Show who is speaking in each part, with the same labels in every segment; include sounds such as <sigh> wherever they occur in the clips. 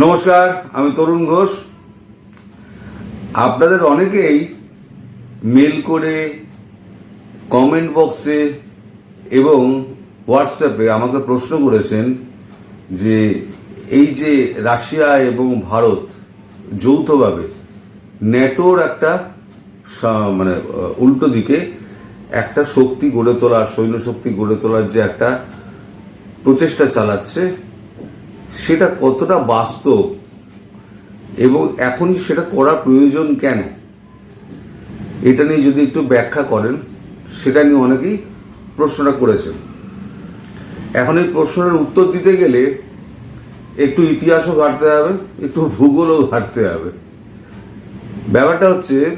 Speaker 1: নমস্কার, আমি তরুণ ঘোষ। আপনাদের অনেকেই মেল করে কমেন্ট বক্সে এবং হোয়াটসঅ্যাপে আমাকে প্রশ্ন করেছেন যে, এই যে রাশিয়া এবং ভারত যৌথভাবে ন্যাটোর একটা মানে উল্টো দিকে একটা শক্তি গড়ে তোলার সৈন্য শক্তি গড়ে তোলার যে একটা প্রচেষ্টা চালাচ্ছে সেটা কতটা বাস্তব এবং এখন সেটা করা প্রয়োজন কেন? এটা নিয়ে যদি একটু ব্যাখ্যা করেন, সেটা নিয়ে অনেকেই প্রশ্নটা করেছেন। এখন এই প্রশ্নের উত্তর দিতে গেলে একটু ইতিহাসও ঘাটতে হবে, একটু ভূগোলও ঘাটতে হবে। ব্যাপারটা হচ্ছে,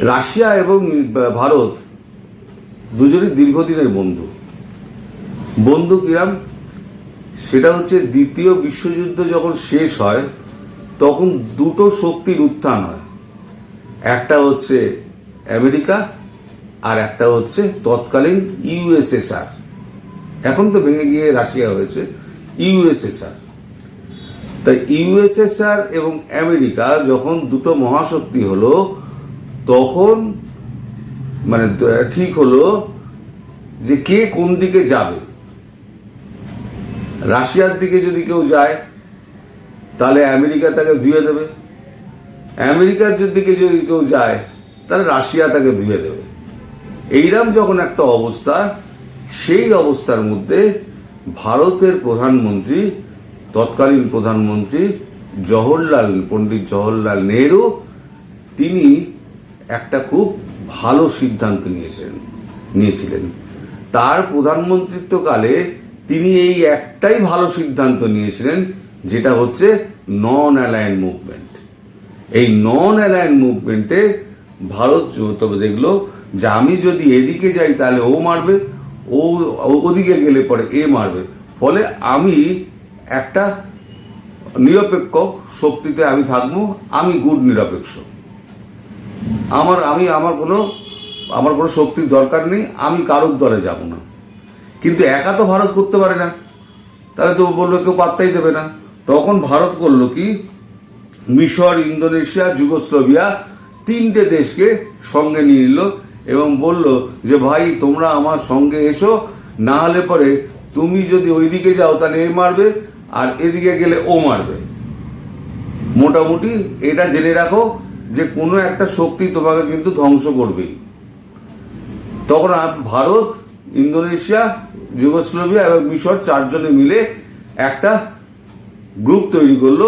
Speaker 1: রাশিয়া এবং ভারত দুজনই দীর্ঘদিনের বন্ধু। বন্ধু কিরাম? সেটা হচ্ছে দ্বিতীয় বিশ্বযুদ্ধ যখন শেষ হয়, তখন দুটো শক্তির উত্থান হয়। একটা হচ্ছে আমেরিকা আর একটা হচ্ছে তৎকালীন ইউএসএসআর এখন তো ভেঙে গিয়ে রাশিয়া হয়েছে ইউএসএসআর তাই ইউএসএসআর এবং আমেরিকা যখন দুটো মহাশক্তি হলো, তখন মানে ঠিক হলো যে কে কোন দিকে যাবে। রাশিয়ার দিকে যদি কেউ যায়, তাহলে আমেরিকা তাকে ধুয়ে দেবে। আমেরিকার দিকে যদি কেউ যায়, তাহলে রাশিয়া তাকে ধুয়ে দেবে। এইরকম যখন একটা অবস্থা, সেই অবস্থার মধ্যে ভারতের প্রধানমন্ত্রী, তৎকালীন প্রধানমন্ত্রী জওহরলাল, পণ্ডিত জওহরলাল নেহরু, তিনি একটা খুব ভালো সিদ্ধান্ত নিয়েছেন, নিয়েছিলেন। তার প্রধানমন্ত্রিত্বকালে তিনি এই একটাই ভালো সিদ্ধান্ত নিয়েছিলেন, যেটা হচ্ছে নন অ্যালায়েন মুভমেন্ট এই নন অ্যালায়েন মুভমেন্টে ভারত তবে দেখল যে আমি যদি এদিকে যাই তাহলে ও মারবে, ও- ওদিকে গেলে পরে এ মারবে। ফলে আমি একটা নিরপেক্ষ শক্তিতে আমি থাকব, আমি গুড নিরপেক্ষ। আমার, আমি, আমার কোনো আমার কোনো শক্তির দরকার নেই, আমি কারোর দলে যাব না। কিন্তু একা তো ভারত করতে পারে না। তাহলে তো বলল কেউ পাত্তাই দেবে না। তখন ভারত করল কি? মিশর, ইন্দোনেশিয়া, যুগোস্লোভিয়া তিনটে দেশকে সঙ্গে নিয়ে নিল এবং বলল যে, ভাই, তোমরা আমার সঙ্গে এসো, না হলে পরে তুমি যদি ওইদিকে যাও তাহলে এ মারবে আর এদিকে গেলে ও মারবে। মোটামুটি এটা জেনে রাখো যে, কোনো একটা শক্তি তোমাকে কিন্তু ধ্বংস করবেই। তখন ভারত, ইন্দোনেশিয়া যুগোস্লোভিয়া এবং মিশর চারজনে মিলে একটা গ্রুপ তৈরি করল।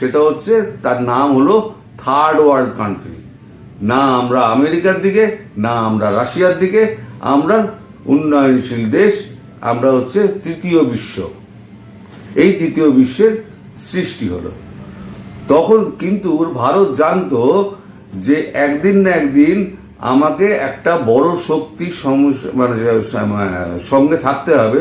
Speaker 1: সেটা হচ্ছে তার নাম হলো থার্ড ওয়ার্ল্ড কান্ট্রি। না আমরা আমেরিকার দিকে, না আমরা রাশিয়ার দিকে, আমরা উন্নয়নশীল দেশ, আমরা হচ্ছে তৃতীয় বিশ্ব। এই তৃতীয় বিশ্বের সৃষ্টি হলো। তখন কিন্তু ভারত জানতো যে একদিন না একদিন আমাকে একটা বড় শক্তির মানে সঙ্গে থাকতে হবে।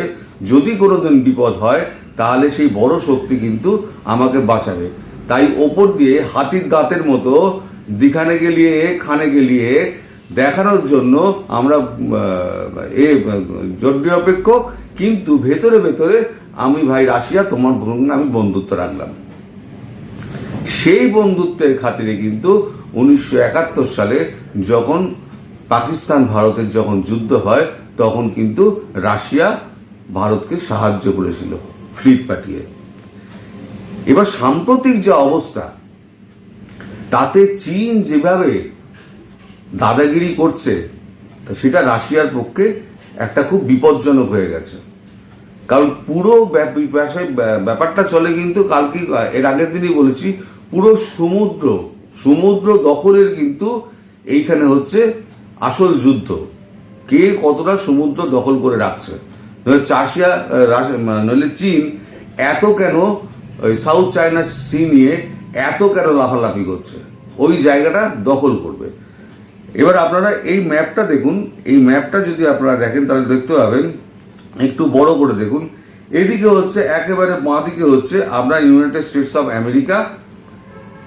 Speaker 1: যদি কোনোদিন বিপদ হয়, তাহলে সেই বড় শক্তি কিন্তু আমাকে বাঁচাবে। তাই ওপর দিয়ে হাতির দাঁতের মতো দিখানে গেলিয়ে, খানে গেলিয়ে দেখানোর জন্য আমরা এ, জোট নিরপেক্ষ। কিন্তু ভেতরে ভেতরে আমি ভাই রাশিয়া, তোমার আমি বন্ধুত্ব রাখলাম। সেই বন্ধুত্বের খাতিরে কিন্তু উনিশশো একাত্তর সালে যখন পাকিস্তান ভারতের যখন যুদ্ধ হয়, তখন কিন্তু রাশিয়া ভারতকে সাহায্য করেছিল, ফ্লিট পাঠিয়ে। এবার সাম্প্রতিক যে অবস্থা, তাতে চীন যেভাবে দাদাগিরি করছে সেটা রাশিয়ার পক্ষে একটা খুব বিপজ্জনক হয়ে গেছে। কারণ পুরো ব্যাপ- ব্যাপার- ব্যাপারটা চলে কিন্তু কালকে এর আগের দিনই বলেছি, পুরো সমুদ্র সমুদ্র দখলের কিন্তু এইখানে হচ্ছে আসল যুদ্ধ। কে কতটা সমুদ্র দখল করে রাখছে? চাষিয়া নইলে চীন এত কেন ওই সাউথ চায়না সি নিয়ে এত কেন লাফালাফি করছে? ওই জায়গাটা দখল করবে। এবার আপনারা এই ম্যাপটা দেখুন। এই ম্যাপটা যদি আপনারা দেখেন, তাহলে দেখতে পাবেন, একটু বড় করে দেখুন। এদিকে হচ্ছে একেবারে বাঁ দিকে হচ্ছে আমরা United States of America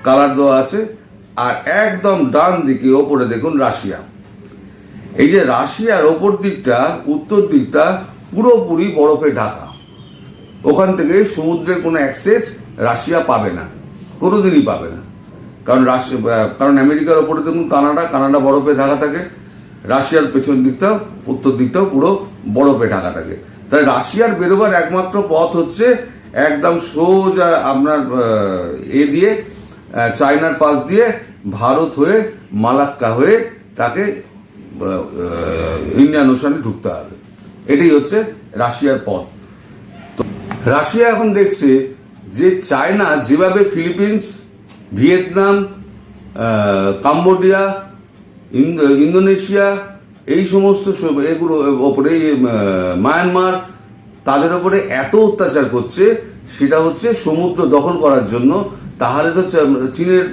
Speaker 1: colour দেওয়া আছে, আর একদম ডান দিকে ওপরে দেখুন রাশিয়া। এই যে রাশিয়ার ওপর দিকটা, উত্তর দিকটা পুরোপুরি বরফে ঢাকা। ওখান থেকে সমুদ্রের কোনো অ্যাক্সেস রাশিয়া পাবে না, কোনোদিনই পাবে না। কারণ রাশিয়া কারণ আমেরিকার ওপরে দেখুন কানাডা কানাডা বরফে ঢাকা থাকে। রাশিয়ার পেছন দিকটাও, উত্তর দিকটাও পুরো বরফে ঢাকা থাকে। তাই রাশিয়ার বেরোবার একমাত্র পথ হচ্ছে একদম সোজা আপনার এ দিয়ে চায়নার পাশ দিয়ে ভারত হয়ে, মালাক্কা হয়ে তাকে ইন্ডিয়ান ওশানে ঢুকতে হবে। এটাই হচ্ছে রাশিয়ার পথ। রাশিয়া এখন দেখছে যে চায়না যেভাবে Philippines, Vietnam Cambodia Indo- Indonesia, এই সমস্ত এগুলো ওপরে মায়ানমার, তাদের ওপরে এত অত্যাচার করছে, সেটা হচ্ছে সমুদ্র দখল করার জন্য তাহলে তো চীনের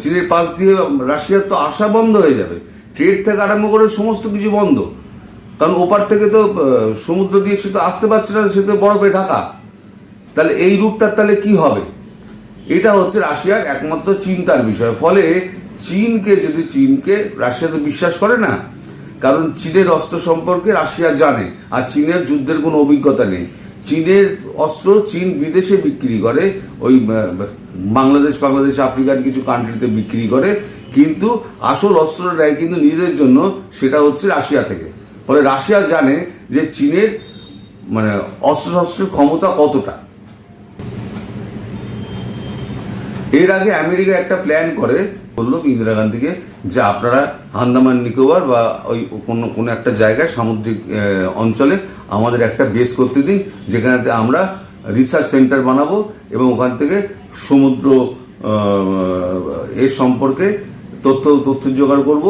Speaker 1: চীনের পাশ দিয়ে রাশিয়ার তো আসা বন্ধ হয়ে যাবে। ট্রেড থেকে আরম্ভ করে সমস্ত কিছু বন্ধ। কারণ ওপার থেকে তো সমুদ্র দিয়ে সে তো আসতে পারছে না, সে তো বরফে ঢাকা। তাহলে এই রূপটার তাহলে কি হবে? এটা হচ্ছে রাশিয়ার একমাত্র চিন্তার বিষয়। ফলে চীনকে, যদি চীনকে, রাশিয়া তো বিশ্বাস করে না, কারণ চীনের অস্ত্র সম্পর্কে রাশিয়া জানে, আর চীনের যুদ্ধের কোনো অভিজ্ঞতা নেই। চীনের অস্ত্র চীন বিদেশে বিক্রি করে, ওই বাংলাদেশ বাংলাদেশ আফ্রিকান কিছু কান্ট্রিতে বিক্রি করে, কিন্তু আসল অস্ত্র নেয় কিন্তু নিজেদের জন্য, সেটা হচ্ছে রাশিয়া থেকে। ফলে রাশিয়া জানে যে চীনের মানে অস্ত্র শস্ত্রের ক্ষমতা কতটা। এর আগে আমেরিকা একটা প্ল্যান করে, বলল ইন্দিরা গান্ধীকে যে আপনারা আন্দামান নিকোবর বা ওই কোনো কোনো একটা জায়গায় সামুদ্রিক অঞ্চলে আমাদের একটা বেস করতে দিন যেখানে আমরা রিসার্চ সেন্টার বানাবো এবং ওখান থেকে সমুদ্র এর সম্পর্কে তথ্য তথ্য জোগাড় করব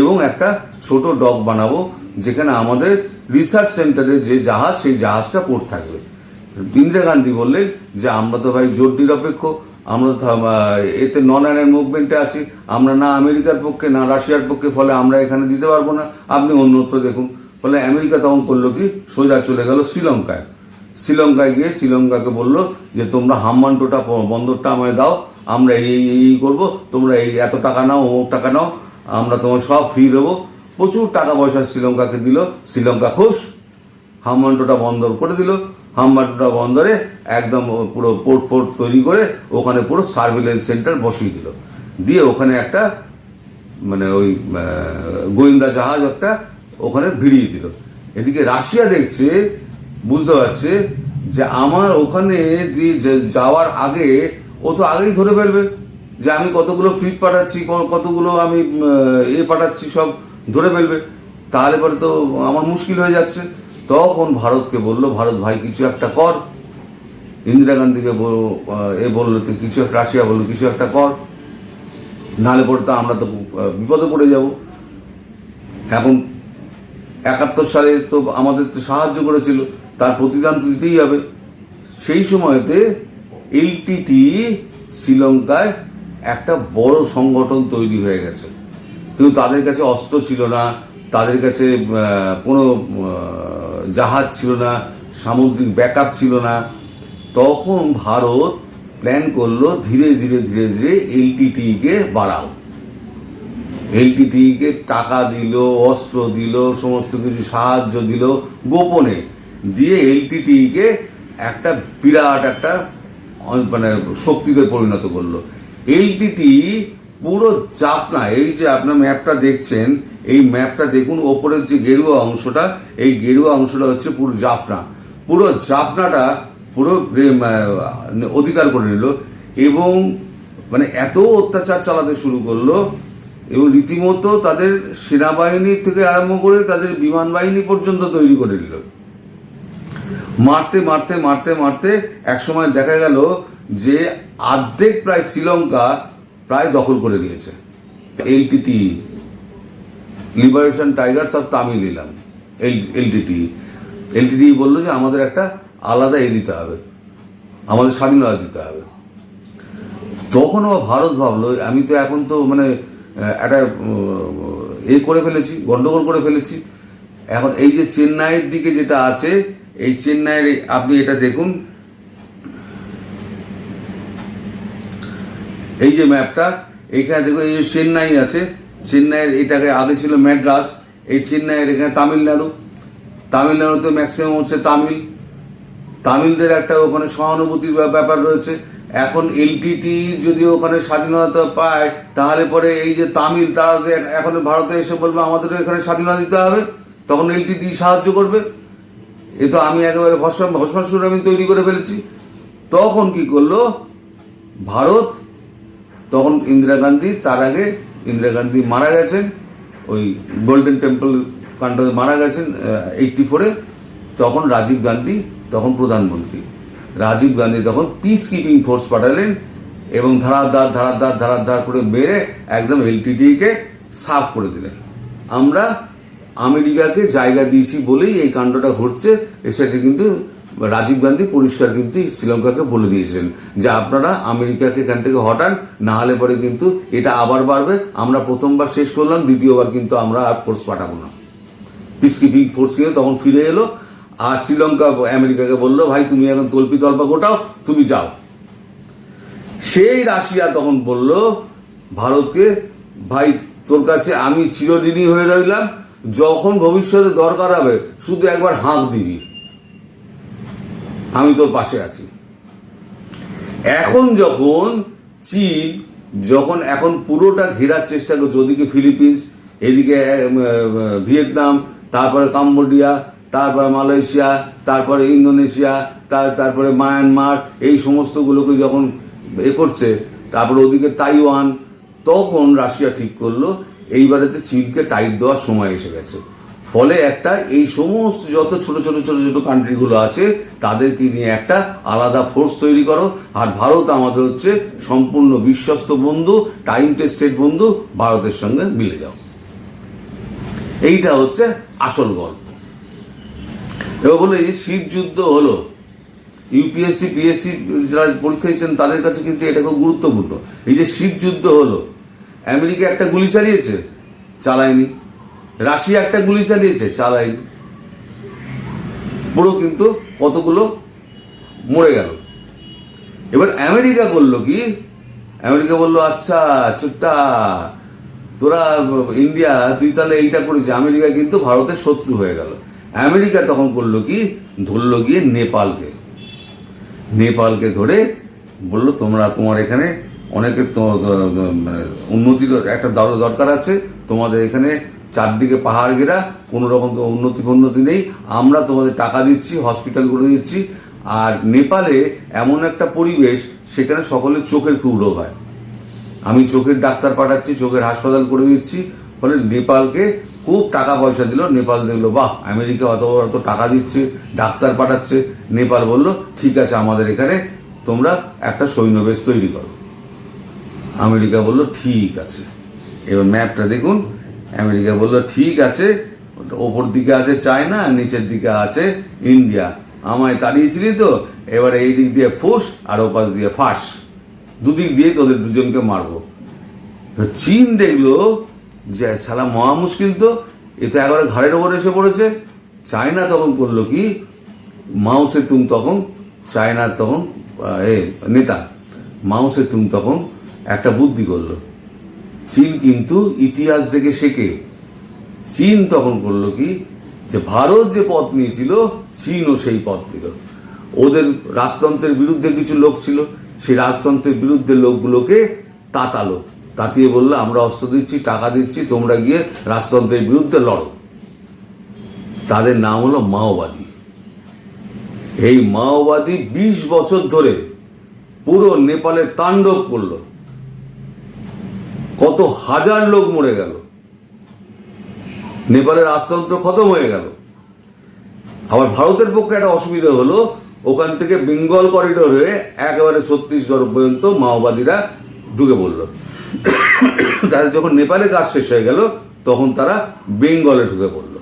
Speaker 1: এবং একটা ছোট ডক বানাবো, যেখানে আমাদের রিসার্চ সেন্টারের যে জাহাজ, সেই জাহাজটা পোর্ট থাকবে। ইন্দিরা গান্ধী বললেন যে, আমরা তো ভাই জোট নিরপেক্ষ, আমরা তো এতে নন অ্যালাইন মুভমেন্টে আছি, আমরা না আমেরিকার পক্ষে, না রাশিয়ার পক্ষে, ফলে আমরা এখানে দিতে পারব না। আপনি অন্যত্র দেখুন। ফলে আমেরিকা তখন করল কি? সোজা চলে গেল শ্রীলঙ্কায়। শ্রীলঙ্কায় গিয়ে শ্রীলঙ্কাকে বলল যে, তোমরা হাম্মানটোটা বন্দরটা আমায় দাও, আমরা এই এই করব, তোমরা এই এত টাকা নাও, অমুক টাকা নাও, আমরা তোমার সব ফ্রি দেবো। প্রচুর টাকা পয়সা শ্রীলঙ্কাকে দিল, শ্রীলঙ্কা খুশ। হামমান্টোটা বন্দর করে দিল। হামমান্টোটা বন্দরে একদম পুরো পোর্ট ফোর্ট তৈরি করে ওখানে পুরো সার্ভিলেন্স সেন্টার বসিয়ে দিল। দিয়ে ওখানে একটা মানে ওই গোয়েন্দা জাহাজ একটা ওখানে ভিড়িয়ে দিল। এদিকে রাশিয়া দেখছে, বুঝতে পারছে যে আমার ওখানে যাওয়ার আগে ও তো আগেই ধরে ফেলবে যে আমি কতগুলো ফিট পাঠাচ্ছি কতগুলো আমি এ পাঠাচ্ছি, সব ধরে ফেলবে। তাহলে পরে তো আমার মুশকিল হয়ে যাচ্ছে। তখন ভারতকে বলল, ভারত ভাই, কিছু একটা কর। ইন্দিরা গান্ধীকে এ বলল তুই কিছু একটা, রাশিয়া বলল, কিছু একটা কর। নাহলে পরে তো আমরা তো বিপদে পড়ে যাব। এখন একাত্তর সালে তো আমাদের তো সাহায্য করেছিল, তার প্রতিদান তো দিতেই হবে। সেই সময়তে এলটিটি শ্রীলঙ্কায় একটা বড় সংগঠন তৈরি হয়ে গেছে। কিন্তু তাদের কাছে অস্ত্র ছিল না, তাদের কাছে কোনো জাহাজ ছিল না, সামুদ্রিক ব্যাকআপ ছিল না। তখন ভারত প্ল্যান করল ধীরে ধীরে ধীরে ধীরে এলটিটিকে বাড়াও। এলটিটিকে টাকা দিল, অস্ত্র দিল, সমস্ত কিছু সাহায্য দিল গোপনে। দিয়ে এলটিটিকে একটা বিরাট একটা মানে শক্তিতে পরিণত করল। এলটিটি পুরো জাপনা এই যে আপনার ম্যাপটা দেখছেন, এই ম্যাপটা দেখুন, ওপরের যে গেরুয়া অংশটা, এই গেরুয়া অংশটা হচ্ছে পুরো জাফনা। পুরো জাফনাটা পুরো অধিকার করে নিল এবং মানে এত অত্যাচার চালাতে শুরু করল এবং রীতিমতো তাদের সেনাবাহিনী থেকে আরম্ভ করে তাদের বিমান বাহিনী পর্যন্ত তৈরি করে দিল মারতে মারতে মারতে মারতে একসময় দেখা গেল যে আর্ধেক প্রায় শ্রীলঙ্কা প্রায় দখল করে নিয়েছে। LTTE liberation tigers of Tamil Eelam LTTE. LTTE বলল যে আমাদের একটা আলাদা এ দিতে হবে, আমাদের স্বাধীনতা দিতে হবে। তখন আবার ভারত ভাবলো, আমি তো এখন তো মানে একটা উম, এ করে ফেলেছি গন্ডগোল করে ফেলেছি। এখন এই যে চেন্নাইয়ের দিকে যেটা আছে এই চেন্নাইয়ের আপনি এটা দেখুন। এই যে ম্যাপটা এইখানে দেখুন এই যে চেন্নাই আছে। চেন্নাইয়ের এটাকে আগে ছিল ম্যাড্রাস এই চেন্নাইয়ের এখানে তামিলনাড়ু। তামিলনাড়ুতে ম্যাক্সিমাম হচ্ছে তামিল। তামিলদের একটা ওখানে সহানুভূতির ব্যাপার রয়েছে। এখন এলটিটি যদি ওখানে স্বাধীনতা পায়, তাহলে পরে এই যে তামিল তারা এখন ভারতে এসে বলবে আমাদেরও এখানে স্বাধীনতা দিতে হবে, তখন এলটিটি সাহায্য করবে। এ তো আমি একেবারে ভস্ম ভস্মাসুর আমি তৈরি করে ফেলেছি। তখন কি করল? ভারত, তখন ইন্দিরা গান্ধী, তার আগে ইন্দিরা গান্ধী মারা গেছেন, ওই গোল্ডেন টেম্পল কাণ্ডে মারা গেছেন এইটটি ফোরে তখন রাজীব গান্ধী, তখন প্রধানমন্ত্রী। রাজীব গান্ধী তখন পিস কিপিং ফোর্স পাঠালেন এবং ধারাধার ধারাধার ধারাধার করে বেড়ে একদম এলটিটিকে সাফ করে দিলেন। আমরা আমেরিকাকে জায়গা দিয়েছি বলেই এই কাণ্ডটা ঘটছে, সেটা কিন্তু রাজীব গান্ধী পরিষ্কার কিন্তু শ্রীলঙ্কাকে বলে দিয়েছেন যে আপনারা আমেরিকাকে এখান থেকে হটান, না হলে পরে কিন্তু এটা আবার বাড়বে। আমরা প্রথমবার শেষ করলাম, দ্বিতীয়বার কিন্তু আমরা আর ফোর্স পাঠাবো না। পিসকিপিং ফোর্স কিন্তু তখন ফিরে এলো আর শ্রীলঙ্কা আমেরিকাকে বলল, ভাই, তুমি এখন তল্পি তল্পা গোটাও, তুমি যাও। সেই রাশিয়া তখন বলল, ভারতকে, ভাই, তোর কাছে আমি চিরঋণী হয়ে রইলাম, যখন ভবিষ্যতে দরকার হবে, শুধু একবার হাঁক দিবি। আমি তোর পাশে আছি। এখন যখন চীন যখন এখন পুরোটা ঘেরার চেষ্টা করছে, ওদিকে ফিলিপিন্স, এদিকে ভিয়েতনাম, তারপরে কাম্বোডিয়া তারপরে মালয়েশিয়া, তারপরে ইন্দোনেশিয়া, তার তারপরে মায়ানমার, এই সমস্তগুলোকে যখন এ করছে, তারপরে ওদিকে তাইওয়ান, তখন রাশিয়া ঠিক করল, এইবারেতে চীনকে টাইট দেওয়ার সময় এসে গেছে। ফলে একটা এই সমস্ত যত ছোট ছোট ছোট ছোট কান্ট্রিগুলো আছে, তাদেরকে নিয়ে একটা আলাদা ফোর্স তৈরি করো। আর ভারত আমাদের হচ্ছে সম্পূর্ণ বিশ্বস্ত বন্ধু টাইম টেস্টেড বন্ধু, ভারতের সঙ্গে মিলে যাও। এইটা হচ্ছে আসল গল্প। এবার বলে শীত যুদ্ধ হলো। ইউপিএসসি পিএসসি যারা পরীক্ষা দিচ্ছেন তাদের কাছে কিন্তু এটা খুব গুরুত্বপূর্ণ। এই যে শীত যুদ্ধ হলো, আমেরিকা একটা গুলি চালিয়েছে, চালায়নি। রাশিয়া একটা গুলি চালিয়েছে, চালায়নি। পুরো কিন্তু কতগুলো মরে গেল। এবার আমেরিকা করল কি, আমেরিকা বলল আচ্ছা চুট্টা, তোরা, ইন্ডিয়া, তুই তাহলে এইটা করেছিস। আমেরিকা কিন্তু ভারতের শত্রু হয়ে গেল। আমেরিকা তখন করল কি, ধরলো গিয়ে নেপালকে। নেপালকে ধরে বলল, তোমরা তোমার এখানে অনেকে মানে উন্নতির একটা দর- দরকার আছে। তোমাদের এখানে চারদিকে পাহাড় ঘেরা, কোনো রকম তো উন্নতি ফন্নতি নেই। আমরা তোমাদের টাকা দিচ্ছি হসপিটাল করে দিচ্ছি। আর নেপালে এমন একটা পরিবেশ, সেখানে সকলের চোখের খুব রোগ হয়। আমি চোখের ডাক্তার পাঠাচ্ছি, চোখের হাসপাতাল করে দিচ্ছি। ফলে নেপালকে খুব টাকা পয়সা দিল। নেপাল দেখল, বাহ, আমেরিকা অত অত টাকা দিচ্ছে, ডাক্তার পাঠাচ্ছে। নেপাল বলল, ঠিক আছে, আমাদের এখানে তোমরা একটা সৈন্যবেশ তৈরি করো। আমেরিকা বলল, ঠিক আছে। এবার ম্যাপটা দেখুন। আমেরিকা বলল, ঠিক আছে, ওপর দিকে আছে চায়না, নিচের দিকে আছে ইন্ডিয়া। আমায় তাড়িয়েছিলি তো, এবারে এই দিক দিয়ে ফুস, আর ওপাশ দিয়ে ফাঁস। দুদিক দিয়ে তোদের দুজনকে মারবো। চীন দেখল যে সালা মহা মুশকিল তো, এ তো একেবারে ঘাড়ের ওপর এসে পড়েছে। চায়না তখন করল কি? মাও সেতুং তখন চায়নার তখন এ, নেতা। মাও সেতুং তখন একটা বুদ্ধি করল। চীন কিন্তু ইতিহাস থেকে শেখে। চীন তখন করল কি? যে ভারত যে পথ নিয়েছিল, চীনও সেই পথ দিল। ওদের রাজতন্ত্রের বিরুদ্ধে কিছু লোক ছিল, সেই রাজতন্ত্রের বিরুদ্ধে লোকগুলোকে তাতালো। তাতিয়ে বলল, আমরা অস্ত্র দিচ্ছি, টাকা দিচ্ছি, তোমরা গিয়ে রাজতন্ত্রের বিরুদ্ধে লড়ো। তাদের নাম হলো মাওবাদী। এই মাওবাদী বিশ বছর ধরে পুরো নেপালে তাণ্ডব করল। কত হাজার লোক মরে গেল। নেপালের রাজতন্ত্র খতম হয়ে গেল। আবার ভারতের পক্ষে একটা অসুবিধা হলো, ওখান থেকে বেঙ্গল করিডোর হয়ে একেবারে ছত্তিশগড় পর্যন্ত মাওবাদীরা ঢুকে পড়ল। <coughs> তাদের যখন নেপালে কাজ শেষ হয়ে গেল, তখন তারা বেঙ্গলে ঢুকে পড়ল।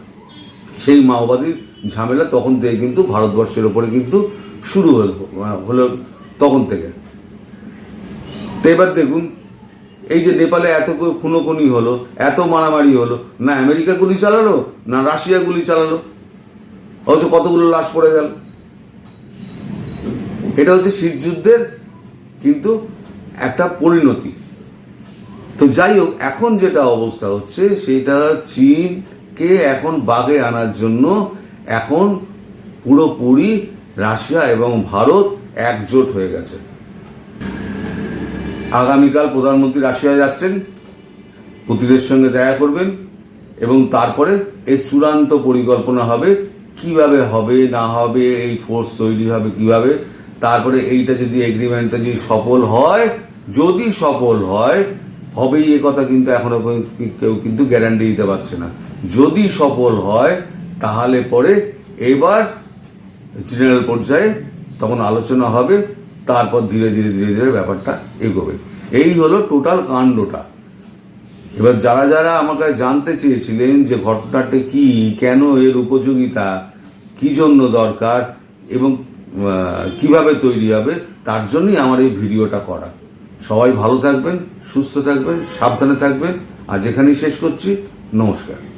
Speaker 1: সেই মাওবাদীর ঝামেলা তখন থেকে কিন্তু ভারতবর্ষের ওপরে কিন্তু শুরু হলো হলো তখন থেকে। তো এবার দেখুন, এই যে নেপালে এত খুনোখুনি হলো, এত মারামারি হলো, না আমেরিকা গুলি চালালো, না রাশিয়া গুলি চালালো, অথচ কতগুলো লাশ পড়ে গেল। এটা হচ্ছে শীত যুদ্ধের কিন্তু একটা পরিণতি। তো যাই হোক এখন যেটা অবস্থা হচ্ছে, সেটা চীনকে এখন বাগে আনার জন্য এখন পুরোপুরি রাশিয়া এবং ভারত একজোট হয়ে গেছে। আগামীকাল প্রধানমন্ত্রী রাশিয়া যাচ্ছেন, পুতিনের সঙ্গে দেখা করবেন, এবং তারপরে এর চূড়ান্ত পরিকল্পনা হবে, কীভাবে হবে, না হবে, এই ফোর্স তৈরি হবে কীভাবে, তারপরে এইটা যদি এগ্রিমেন্টটা যদি সফল হয়, যদি সফল হয় হবেই এ কথা কিন্তু এখনও পর্যন্ত কেউ কিন্তু গ্যারান্টি দিতে পারছে না। যদি সফল হয়, তাহলে পরে এবার জেনারেল পর্যায়ে তখন আলোচনা হবে, তারপর ধীরে ধীরে ধীরে ধীরে ব্যাপারটা এগোবে। এই হলো টোটাল কাণ্ডটা। এবার যারা যারা আমার কাছে জানতে চেয়েছিলেন যে ঘটনাটা কি, কেন এর উপযোগিতা, কি জন্য দরকার এবং কীভাবে তৈরি হবে, তার জন্যই আমার এই ভিডিওটা করা। সবাই ভালো থাকবেন সুস্থ থাকবেন সাবধানে থাকবেন। আজ এখানেই শেষ করছি। নমস্কার।